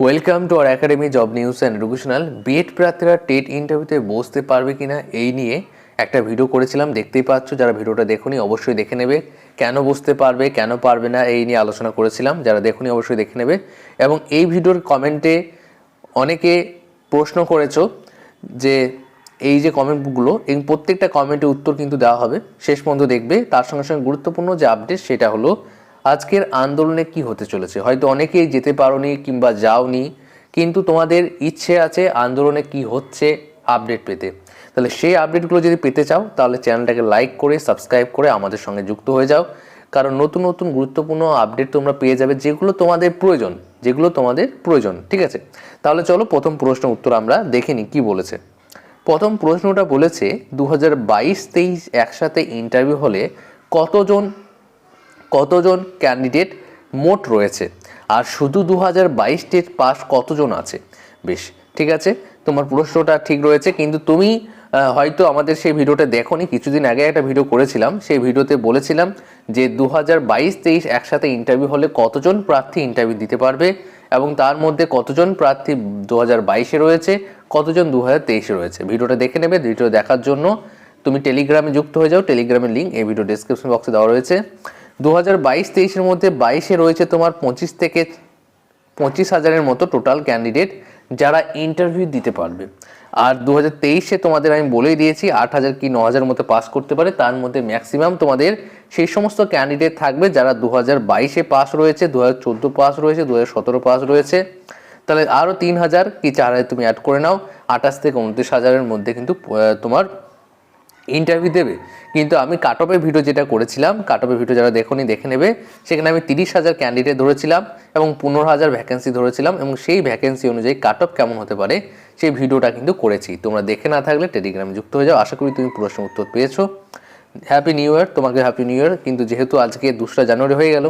Welcome to R academy job news and educational BEd প্রার্থীরা TET ইন্টারভিউতে বসতে পারবে কিনা এই নিয়ে একটা ভিডিও করেছিলাম। দেখতেই পাচ্ছ, যারা ভিডিওটা দেখুনি অবশ্যই দেখে নেবে। কেন বসতে পারবে, কেন পারবে না এই নিয়ে আলোচনা করেছিলাম। যারা দেখুনি অবশ্যই দেখে নেবে। এবং এই ভিডিওর কমেন্টে অনেকে প্রশ্ন করেছ যে, এই যে কমেন্টগুলো এই প্রত্যেকটা কমেন্টের উত্তর কিন্তু দেওয়া হবে। শেষ পর্যন্ত দেখবে। তার সঙ্গে সঙ্গে গুরুত্বপূর্ণ যে আপডেট সেটা হলো আজকের আন্দোলনে কি হতে চলেছে? হয়তো অনেকেই যেতে পারোনি কিংবা যাওনি, কিন্তু তোমাদের ইচ্ছে আছে আন্দোলনে কি হচ্ছে আপডেট পেতে। তাহলে সেই আপডেটগুলো যদি পেতে চাও, তাহলে চ্যানেলটাকে লাইক করে সাবস্ক্রাইব করে আমাদের সঙ্গে যুক্ত হয়ে যাও। কারণ নতুন নতুন গুরুত্বপূর্ণ আপডেট তোমরা পেয়ে যাবে যেগুলো তোমাদের প্রয়োজন, যেগুলো তোমাদের প্রয়োজন, ঠিক আছে? তাহলে চলো প্রথম প্রশ্ন উত্তর আমরা দেখে নিই কী বলেছে। প্রথম প্রশ্নটা বলেছে দু হাজার বাইশ, তেইশ একসাথে ইন্টারভিউ হলে কতজন কতজন ক্যান্ডিডেট মোট রয়েছে? আর শুধু দু হাজার বাইশ টেট পাস কতজন আছে? বেশ, ঠিক আছে? তোমার প্রশ্নটা ঠিক রয়েছে, কিন্তু তুমি হয়তো আমাদের সেই ভিডিওটা দেখোনি, কিছুদিন আগে একটা ভিডিও করেছিলাম, সেই ভিডিওতে বলেছিলাম যে দু হাজার বাইশ তেইশ একসাথে ইন্টারভিউ হলে কতজন প্রার্থী ইন্টারভিউ দিতে পারবে এবং তার মধ্যে কতজন প্রার্থী দু হাজার বাইশে রয়েছে, কতজন দু হাজার তেইশে রয়েছে? ভিডিওটা দেখে নেবে ভিডিও দেখার জন্য। তুমি টেলিগ্রামে যুক্ত হয়ে যাও টেলিগ্রামের লিঙ্ক এই ভিডিও ডিসক্রিপশন বক্সে দেওয়া রয়েছে। দু হাজার বাইশ তেইশের মধ্যে বাইশে রয়েছে তোমার পঁচিশ থেকে পঁচিশ হাজারের মতো টোটাল ক্যান্ডিডেট যারা ইন্টারভিউ দিতে পারবে। আর দু হাজার তেইশে তোমাদের আমি বলেই দিয়েছি, আট হাজার কি ন হাজার মতো পাস করতে পারে, তার মধ্যে ম্যাক্সিমাম তোমাদের সেই সমস্ত ক্যান্ডিডেট থাকবে যারা দু হাজার বাইশে পাস রয়েছে দু হাজার চোদ্দ পাস রয়েছে দু হাজার সতেরো পাস রয়েছে। তাহলে আরও তিন হাজার কি চার হাজার তুমি অ্যাড করে নাও, আঠাশ থেকে উনত্রিশ হাজারের মধ্যে কিন্তু তোমার ইন্টারভিউ দেবে। কিন্তু আমি কাট অফের ভিডিও যেটা করেছিলাম কাট অফের ভিডিও যারা দেখোনি, দেখে নেবে। সেখানে আমি তিরিশ হাজার ক্যান্ডিডেট ধরেছিলাম এবং পনেরো হাজার ভ্যাকেন্সি ধরেছিলাম এবং সেই ভ্যাকেন্সি অনুযায়ী কাট অফ কেমন হতে পারে, সেই ভিডিওটা কিন্তু করেছি। তোমরা দেখে না থাকলে টেলিগ্রামে যুক্ত হয়ে যাও। আশা করি তুমি প্রশ্ন উত্তর পেয়েছ। হ্যাপি নিউ ইয়ার তোমাকে হ্যাপি নিউ ইয়ার কিন্তু যেহেতু আজকে দোসরা জানুয়ারি হয়ে গেল,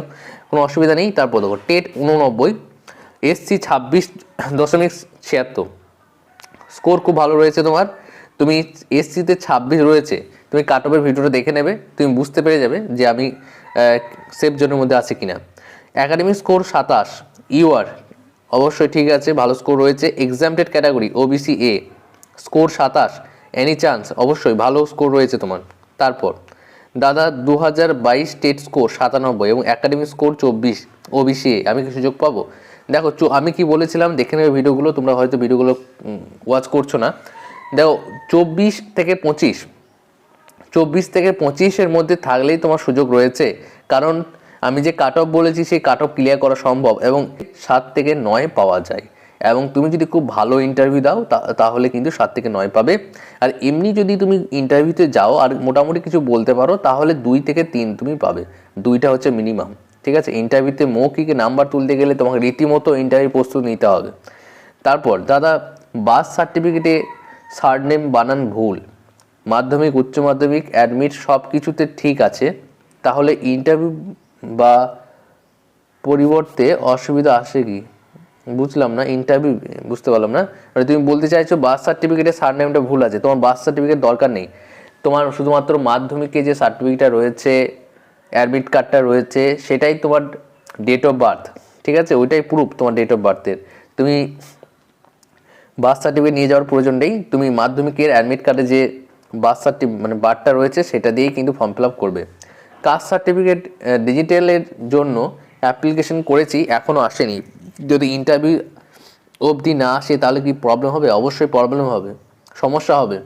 কোনো অসুবিধা নেই। তারপর দেখো টেট উননব্বই এসসি ছাব্বিশ দশমিক ছিয়াত্তর। স্কোর খুব ভালো রয়েছে তোমার। তুমি এসসিতে ছাব্বিশ রয়েছে। তুমি কাট অফের ভিডিওটা দেখে নেবে, তুমি বুঝতে পেরে যাবে যে আমি সেফ জোনের মধ্যে আছি কিনা। একাডেমিক স্কোর সাতাশ ইউআর অবশ্যই ঠিক আছে, ভালো স্কোর রয়েছে। Exempted category OBC A score সাতাশ এনি চান্স অবশ্যই ভালো স্কোর রয়েছে তোমার। তারপর, দাদা দু হাজার বাইশ টেট স্কোর সাতানব্বই এবং একাডেমিক স্কোর চব্বিশ ওবিসি এ আমি কি সুযোগ পাবো? দেখো আমি কি বলেছিলাম, দেখে নেবে ভিডিওগুলো, তোমরা হয়তো ভিডিওগুলো ওয়াচ করছ না। দেখো, চব্বিশ থেকে পঁচিশ চব্বিশ থেকে পঁচিশের মধ্যে থাকলেই তোমার সুযোগ রয়েছে। কারণ আমি যে কাট অফ বলেছি, সেই কাট অফ ক্লিয়ার করা সম্ভব এবং সাত থেকে নয় পাওয়া যায়। এবং তুমি যদি খুব ভালো ইন্টারভিউ দাও তাহলে কিন্তু সাত থেকে নয় পাবে। আর এমনি যদি তুমি ইন্টারভিউতে যাও আর মোটামুটি কিছু বলতে পারো, তাহলে দুই থেকে তিন তুমি পাবে। দুইটা হচ্ছে মিনিমাম ঠিক আছে? ইন্টারভিউতে মৌখিকে নাম্বার তুলতে গেলে তোমাকে রীতিমতো ইন্টারভিউ প্রস্তুত নিতে হবে। তারপর, দাদা বাস সার্টিফিকেটে সারনেম বানান ভুল। মাধ্যমিক, উচ্চ মাধ্যমিক অ্যাডমিট সব কিছুতে ঠিক আছে। তাহলে ইন্টারভিউ বা পরিবর্তে অসুবিধা আসে কি? বুঝলাম না ইন্টারভিউ বুঝতে পারলাম না। মানে তুমি বলতে চাইছো বার্থ সার্টিফিকেটে সারনেমটা ভুল আছে, তোমার বার্থ সার্টিফিকেট দরকার নেই। তোমার শুধুমাত্র মাধ্যমিকে যে সার্টিফিকেটটা রয়েছে অ্যাডমিট কার্ডটা রয়েছে, সেটাই তোমার ডেট অফ বার্থ ঠিক আছে? ওইটাই প্রুফ তোমার ডেট অফ বার্থের তুমি বার্থ সার্টিফিকেট নিয়ে যাওয়ার প্রয়োজন নেই। তুমি মাধ্যমিকের অ্যাডমিট কার্ডে যে বার্থ সার্টিফিকেট মানে বার্থটা রয়েছে, সেটা দিয়েই কিন্তু ফর্ম ফিল আপ করবে। কাস্ট সার্টিফিকেট ডিজিটালের জন্য অ্যাপ্লিকেশন করেছি এখনও আসেনি। যদি ইন্টারভিউ অবধি না আসে, তাহলে কি প্রবলেম হবে? অবশ্যই প্রবলেম হবে। সমস্যা হবে।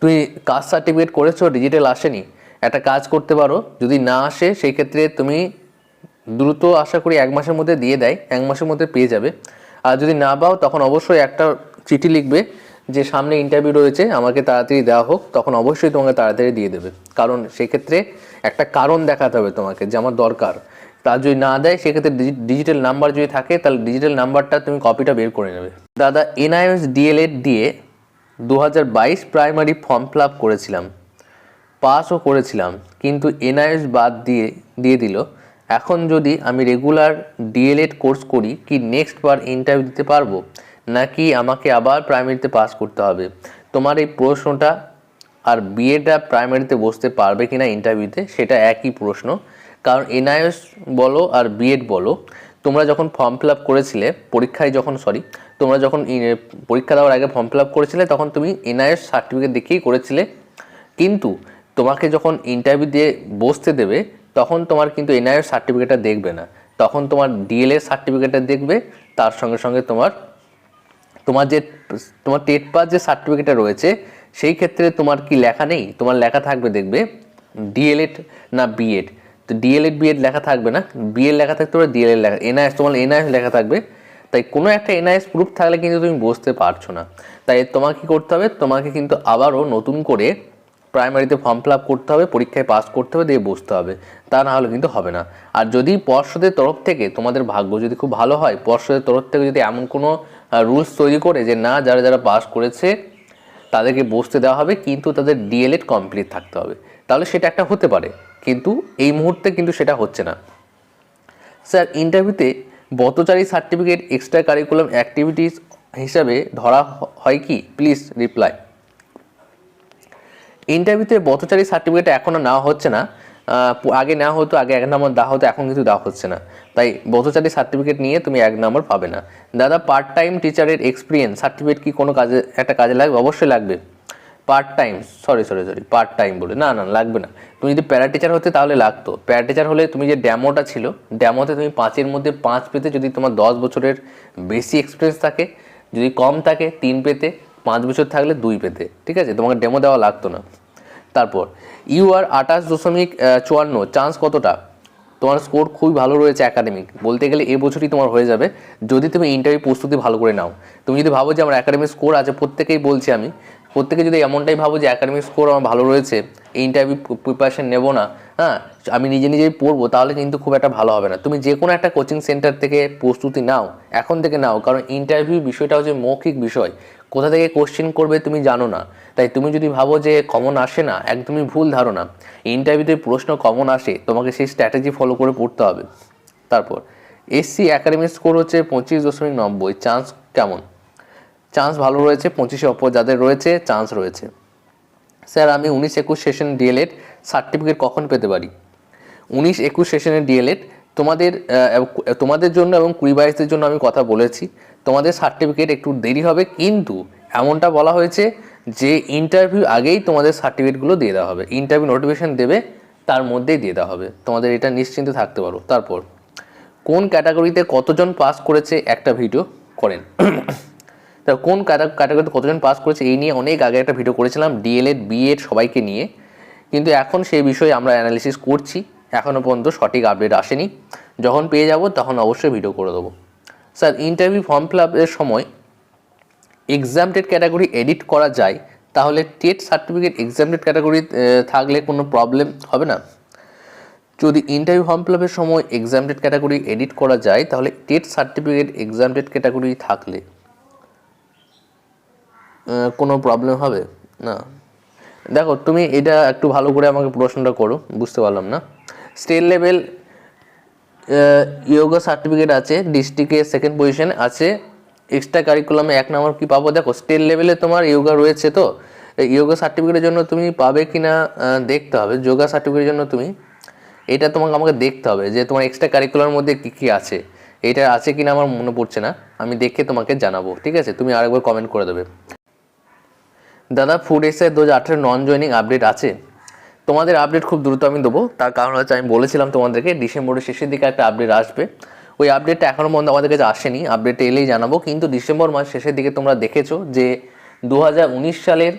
তুই কাস্ট সার্টিফিকেট করেছ ডিজিটাল আসেনি। একটা কাজ করতে পারো, যদি না আসে, সেই ক্ষেত্রে তুমি দ্রুত আশা করি এক মাসের মধ্যে দিয়ে দেয়, এক মাসের মধ্যে পেয়ে যাবে। আর যদি না পাও, তখন অবশ্যই একটা চিঠি লিখবে যে সামনে ইন্টারভিউ রয়েছে, আমাকে তাড়াতাড়ি দেওয়া হোক, তখন অবশ্যই তোমাকে তাড়াতাড়ি দিয়ে দেবে। কারণ সেক্ষেত্রে একটা কারণ দেখাতে হবে তোমাকে যে আমার দরকার। তার যদি না দেয়, সেক্ষেত্রে ডিজিটাল নাম্বার যদি থাকে, তাহলে ডিজিটাল নাম্বারটা তুমি কপিটা বের করে নেবে। দাদা এনআইএস ডিএলএড দিয়ে দু হাজার বাইশ প্রাইমারি ফর্ম ফিল আপ করেছিলাম। পাসও করেছিলাম, কিন্তু এনআইএস বাদ দিয়ে দিয়ে দিল। এখন যদি আমি রেগুলার ডিএলএড কোর্স করি, কি নেক্সট বার ইন্টারভিউ দিতে পারব? নাকি আমাকে আবার প্রাইমারিতে পাস করতে হবে? তোমার এই প্রশ্নটা আর বিএটা প্রাইমারিতে বসতে পারবে কি না ইন্টারভিউতে সেটা একই প্রশ্ন। কারণ এনআইএস বলো আর বিএড বলো, তোমরা যখন ফর্ম ফিল আপ করেছিলে, পরীক্ষায় যখন সরি তোমরা যখন পরীক্ষা দেওয়ার আগে ফর্ম ফিল আপ করেছিলে, তখন তুমি এনআইএস সার্টিফিকেট দেখিয়েই করেছিলে। কিন্তু তোমাকে যখন ইন্টারভিউ দিয়ে বসতে দেবে, তখন তোমার কিন্তু এনআইএস সার্টিফিকেটটা দেখবে না। তখন তোমার ডিএলএ সার্টিফিকেটটা দেখবে, তার সঙ্গে সঙ্গে তোমার তোমার যে, তোমার টেট পাস যে সার্টিফিকেটটা রয়েছে, সেই ক্ষেত্রে তোমার কি লেখা নেই? তোমার লেখা থাকবে দেখবে ডিএলএড না বিএড তো ডিএলএড বিএড লেখা থাকবে না। বিএড লেখা থাকতে পারে ডিএলএড লেখা এনআইএস তোমার এনআইএস লেখা থাকবে। তাই কোনো একটা এনআইএস প্রুফ থাকলে কিন্তু তুমি বসতে পারছ না। তাই তোমাকে কি করতে হবে? তোমাকে কিন্তু আবারও নতুন করে প্রাইমারিতে ফর্ম ফিল আপ করতে হবে, পরীক্ষায় পাস করতে হবে, দিয়ে বসতে হবে। তা না হলে কিন্তু হবে না। আর যদি পর্ষদের তরফ থেকে তোমাদের ভাগ্য যদি খুব ভালো হয়, পর্ষদের তরফ থেকে যদি এমন কোনো রুলস তৈরি করে যে না, যারা যারা পাস করেছে, তাদেরকে বসতে দেওয়া হবে, কিন্তু তাদের ডিএলএড কমপ্লিট থাকতে হবে। তাহলে সেটা একটা হতে পারে, কিন্তু এই মুহূর্তে কিন্তু সেটা হচ্ছে না। স্যার ইন্টারভিউতে বতচারী সার্টিফিকেট এক্সট্রা কারিকুলাম অ্যাক্টিভিটিস হিসাবে ধরা হয় কি? প্লিজ রিপ্লাই ইন্টারভিউতে বতচারী সার্টিফিকেট এখনও নেওয়া হচ্ছে না আগে নেওয়া হতো, আগে এক নম্বর দেওয়া হতো, এখন কিন্তু দেওয়া হচ্ছে না। তাই বতচারী সার্টিফিকেট নিয়ে তুমি এক নম্বর পাবে না। দাদা পার্ট টাইম টিচারের এক্সপিরিয়েন্স সার্টিফিকেট কি কোনো কাজে একটা কাজে লাগবে? অবশ্যই লাগবে। Part time sorry sorry sorry part time বলে। না না, লাগবে না। তুমি যদি প্যারা টিচার হতে তাহলে লাগতো। প্যারা টিচার হলে তুমি যে ড্যামোটা ছিল ড্যামোতে তুমি পাঁচের মধ্যে পাঁচ পেতে যদি তোমার দশ বছরের বেশি এক্সপিরিয়েন্স থাকে, যদি কম থাকে তিন পেতে, পাঁচ বছর থাকলে দুই পেতে। ঠিক আছে? তোমাকে ডেমো দেওয়া লাগতো না। তারপর ইউ আর আঠাশ দশমিক চুয়ান্ন চান্স কতটা? তোমার স্কোর খুবই ভালো রয়েছে একাডেমিক বলতে গেলে এ বছরই তোমার হয়ে যাবে। যদি তুমি ইন্টারভিউ প্রস্তুতি ভালো করে নাও। তুমি যদি ভাবো যে আমার একাডেমিক স্কোর আছে, প্রত্যেকেই বলছি আমি প্রত্যেকে যদি এমনটাই ভাবো যে একাডেমিক স্কোর আমার ভালো রয়েছে ইন্টারভিউ প্রিপারেশন নেব না হ্যাঁ আমি নিজে নিজেই পড়ব, তাহলে কিন্তু খুব একটা ভালো হবে না। তুমি যে কোনো একটা কোচিং সেন্টার থেকে প্রস্তুতি নাও, এখন থেকে নাও, কারণ ইন্টারভিউ বিষয়টা হচ্ছে মৌখিক বিষয়। কোথা থেকে কোশ্চেন করবে তুমি জানো না। তাই তুমি যদি ভাবো যে কমন আসে না, একদমই ভুল ধারণা। ইন্টারভিউতে প্রশ্ন কমন আসে, তোমাকে সেই স্ট্র্যাটেজি ফলো করে পড়তে হবে। তারপর এসসি একাডেমিক স্কোর হচ্ছে পঁচিশ দশমিক নব্বই চান্স কেমন? চান্স ভালো রয়েছে, পঁচিশে অপর যাদের রয়েছে, চান্স রয়েছে। স্যার, আমি উনিশ একুশ সেশন ডিএলএড সার্টিফিকেট কখন পেতে পারি? উনিশ একুশ সেশনের ডিএলএড তোমাদের তোমাদের জন্য এবং কুড়ি বাইশদের জন্য আমি কথা বলেছি। তোমাদের সার্টিফিকেট একটু দেরি হবে, কিন্তু এমনটা বলা হয়েছে যে ইন্টারভিউ আগেই তোমাদের সার্টিফিকেটগুলো দিয়ে দেওয়া হবে। ইন্টারভিউ নোটিফিকেশন দেবে, তার মধ্যেই দিয়ে দেওয়া হবে। তোমাদের এটা নিশ্চিন্তে থাকতে পারো। তারপর, কোন ক্যাটাগরিতে কতজন পাস করেছে একটা ভিডিও করেন? তা কোন ক্যাটাগরিতে কতজন পাস করেছে এই নিয়ে অনেক আগে একটা ভিডিও করেছিলাম ডিএলএড বিএড সবাইকে নিয়ে। কিন্তু এখন সেই বিষয়ে আমরা অ্যানালিসিস করছি। এখনও পর্যন্ত সঠিক আপডেট আসেনি। যখন পেয়ে যাব তখন অবশ্যই ভিডিও করে দেবো। স্যার ইন্টারভিউ ফর্ম ফিল আপের সময় এক্সামটেড ক্যাটাগরি এডিট করা যায়, তাহলে টেট সার্টিফিকেট এক্সামটেড ক্যাটাগরি থাকলে কোনো প্রবলেম হবে না? যদি ইন্টারভিউ ফর্ম ফিল আপের সময় এক্সামটেড ক্যাটাগরি এডিট করা যায়, তাহলে টেট সার্টিফিকেট এক্সামটেড ক্যাটাগরি থাকলে। কোনো প্রবলেম হবে? না। দেখো, তুমি এটা একটু ভালো করে আমাকে প্রশ্নটা করো, বুঝতে পারলাম না। স্টেট লেভেল ইয়োগা সার্টিফিকেট আছে ডিস্ট্রিক্টে সেকেন্ড পজিশন আছে এক্সট্রা কারিকুলামে এক নম্বর কি পাবো? দেখো স্টেট লেভেলে তোমার ইয়োগা রয়েছে তো ইয়োগা সার্টিফিকেটের জন্য তুমি পাবে কি না দেখতে হবে। যোগা সার্টিফিকেটের জন্য তুমি, এটা তোমাকে, আমাকে দেখতে হবে যে তোমার এক্সট্রা কারিকুলার মধ্যে কী কী আছে। এটা আছে কি না আমার মনে পড়ছে না, আমি দেখে তোমাকে জানাব, ঠিক আছে? তুমি আরেকবার কমেন্ট করে দেবে। দাদা ফুড এসে দু হাজার আঠেরো নন জয়নিং আপডেট আছে। তোমাদের আপডেট খুব দ্রুত আমি দেবো। তার কারণ হচ্ছে আমি বলেছিলাম তোমাদেরকে, ডিসেম্বরের শেষের দিকে একটা আপডেট আসবে। ওই আপডেটটা এখনও পর্যন্ত আমাদের কাছে আসেনি। আপডেটটা এলেই জানাব। কিন্তু ডিসেম্বর মাস শেষের দিকে তোমরা দেখেছ যে দু হাজার উনিশ সালের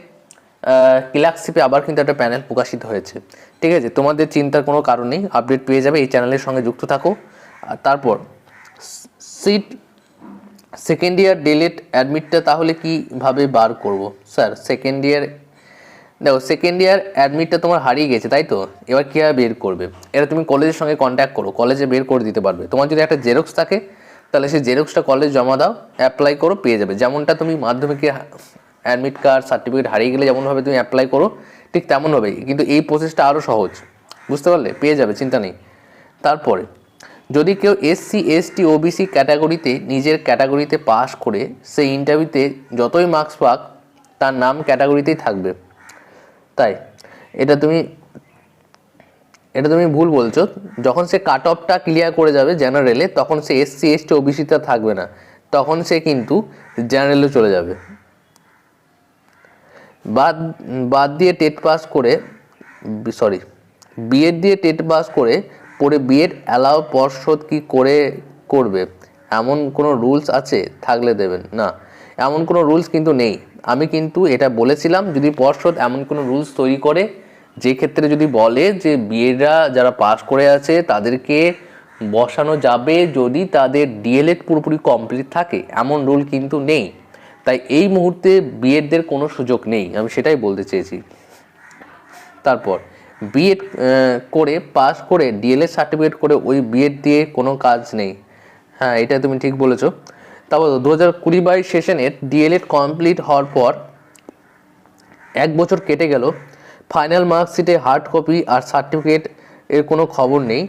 ক্লার্কশিপে আবার কিন্তু একটা প্যানেল প্রকাশিত হয়েছে। ঠিক আছে? তোমাদের চিন্তার কোনো কারণ নেই। আপডেট পেয়ে যাবে। এই চ্যানেলের সঙ্গে যুক্ত থাকো। আর তারপর সিট সেকেন্ড ইয়ার ডিলেট অ্যাডমিটটা তাহলে কীভাবে বার করব? স্যার সেকেন্ড ইয়ার দেখো সেকেন্ড ইয়ার অ্যাডমিটটা তোমার হারিয়ে গেছে, তাই তো? এবার কীভাবে বের করবে? এটা তুমি কলেজের সঙ্গে কন্ট্যাক্ট করো কলেজে বের করে দিতে পারবে। তোমার যদি একটা জেরক্স থাকে, তাহলে সেই জেরক্সটা কলেজ জমা দাও অ্যাপ্লাই করো, পেয়ে যাবে। যেমনটা তুমি মাধ্যমিকে অ্যাডমিট কার্ড সার্টিফিকেট হারিয়ে গেলে যেমনভাবে তুমি অ্যাপ্লাই করো, ঠিক তেমনভাবেই। কিন্তু এই প্রসেসটা আরও সহজ, বুঝতে পারলে? পেয়ে যাবে, চিন্তা নেই। তারপরে যদি কেউ এসসি এসটি ওবিসি ক্যাটাগরিতে নিজের ক্যাটাগরিতে পাস করে সে ইন্টারভিউতে যতই মার্কস পাক, তার নাম ক্যাটাগরিতেই থাকবে। তাই, এটা তুমি এটা তুমি ভুল বলছো। যখন সে কাট অফটা ক্লিয়ার করে যাবে জেনারেলে তখন সে এসসি এসটি ওবিসিতে থাকবে না। তখন সে কিন্তু জেনারেলে চলে যাবে। বাদ বাদ দিয়ে টেট পাস করে সরি বিএড দিয়ে টেট পাস করে পরে বিএড অ্যালাউ পর্ষদ কি করে করবে? এমন কোনো রুলস আছে? থাকলে দেবেন। না, এমন কোনো রুলস কিন্তু নেই। আমি কিন্তু এটা বলেছিলাম, যদি পর্ষদ এমন কোনো রুলস তৈরি করে, যে ক্ষেত্রে যদি বলে যে বিএডরা যারা পাস করে আছে, তাদেরকে বসানো যাবে যদি তাদের ডিএলএড পুরোপুরি কমপ্লিট থাকে, এমন রুল কিন্তু নেই। তাই এই মুহূর্তে বিএডদের কোনো সুযোগ নেই। আমি সেটাই বলতে চেয়েছি। তারপর বিএড করে পাস করে ডিএলএড সার্টিফিকেট করে ওই বিএড দিয়ে কোনো কাজ নেই। হ্যাঁ এটা তুমি ঠিক বলেছ। তারপর দু হাজার কুড়ি বাইশ সেশনের ডিএলএড কমপ্লিট হওয়ার পর এক বছর কেটে গেল। ফাইনাল মার্কশিটে হার্ড কপি আর সার্টিফিকেট এর কোনো খবর নেই।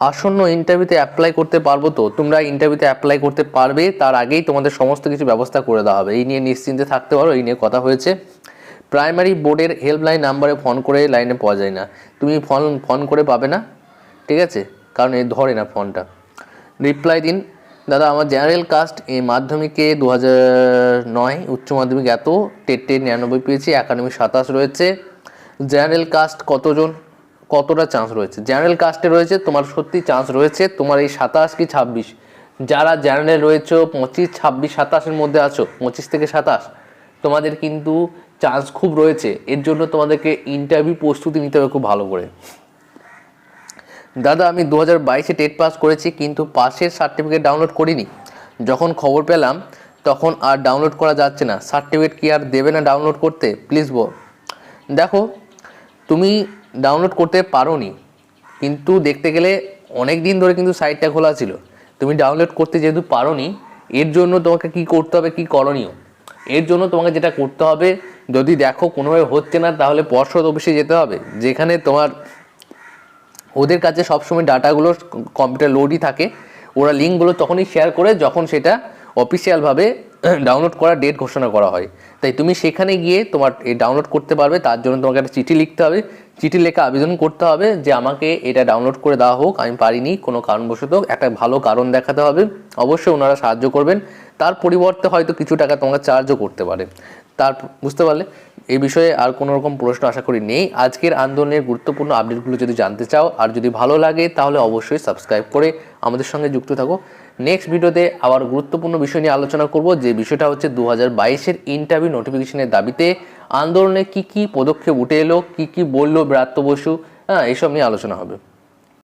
আসন্ন ইন্টারভিউতে অ্যাপ্লাই করতে পারব তো? তোমরা ইন্টারভিউতে অ্যাপ্লাই করতে পারবে, তার আগেই তোমাদের সমস্ত কিছু ব্যবস্থা করে দেওয়া হবে। এই নিয়ে নিশ্চিন্তে থাকতে পারো, এই নিয়ে কথা হয়েছে। প্রাইমারি বোর্ডের হেল্পলাইন নাম্বারে ফোন করে লাইনে পাওয়া যায় না। তুমি ফোন ফোন করে পাবে না, ঠিক আছে? কারণ এ ধরে না ফোনটা। রিপ্লাই দিন। দাদা, আমার জেনারেল কাস্ট এই মাধ্যমিকে দু নয় উচ্চ মাধ্যমিক এত, টেটে নিরানব্বই পেয়েছি একাডেমি সাতাশ রয়েছে। জেনারেল কাস্ট কতজন? কতটা চান্স রয়েছে? জেনারেল কাস্টে রয়েছে, তোমার সত্যি চান্স রয়েছে, তোমার এই সাতাশ কি ছাব্বিশ? যারা জেনারেল রয়েছে, পঁচিশ, ছাব্বিশ, সাতাশের মধ্যে আছো, পঁচিশ থেকে সাতাশ, তোমাদের কিন্তু চান্স খুব রয়েছে। এর জন্য তোমাদেরকে ইন্টারভিউ প্রস্তুতি নিতে হবে খুব ভালো করে। দাদা, আমি দু হাজার বাইশে টেট পাস করেছি, কিন্তু পাসের সার্টিফিকেট ডাউনলোড করিনি। যখন খবর পেলাম, তখন আর ডাউনলোড করা যাচ্ছে না। সার্টিফিকেট কি আর দেবে না ডাউনলোড করতে? প্লিজ বো দেখো, তুমি ডাউনলোড করতে পারো নি কিন্তু দেখতে গেলে অনেক দিন ধরে কিন্তু সাইটটা খোলা ছিল। তুমি ডাউনলোড করতে যেহেতু পারো নি এর জন্য তোমাকে কি করতে হবে, কি করণীয়? এর জন্য তোমাকে যেটা করতে হবে যদি দেখো কোনোভাবে হচ্ছে না, তাহলে পর্ষদ অফিসে যেতে হবে। যেখানে তোমার ওদের কাছে সবসময় ডাটাগুলো কম্পিউটার লোডই থাকে। ওরা লিঙ্কগুলো তখনই শেয়ার করে যখন সেটা অফিসিয়ালভাবে ডাউনলোড করার ডেট ঘোষণা করা হয়। তাই তুমি সেখানে গিয়ে তোমার ডাউনলোড করতে পারবে, তার জন্য তোমাকে একটা চিঠি লিখতে হবে। চিঠি লেখা আবেদন করতে হবে যে আমাকে এটা ডাউনলোড করে দেওয়া হোক, আমি পারিনি, কোনো কারণবশত একটা ভালো কারণ দেখাতে হবে। অবশ্যই ওনারা সাহায্য করবেন। তার পরিবর্তে হয়তো কিছু টাকা তোমাকে চার্জও করতে পারে। তার, বুঝতে পারলে? এই বিষয়ে আর কোনো রকম প্রশ্ন আশা করি নেই। আজকের আন্দোলনের গুরুত্বপূর্ণ আপডেটগুলো যদি জানতে চাও, আর যদি ভালো লাগে, তাহলে অবশ্যই সাবস্ক্রাইব করে আমাদের সঙ্গে যুক্ত থাকো। নেক্সট ভিডিওতে আবার গুরুত্বপূর্ণ বিষয় নিয়ে আলোচনা করব, যে বিষয়টা হচ্ছে দু হাজার বাইশের ইন্টারভিউ নোটিফিকেশনের দাবিতে আন্দোলনে কি কি পদক্ষেপ উঠে এলো, কি কি বলল ব্রাত্য বসু? হ্যাঁ এসব নিয়ে আলোচনা হবে।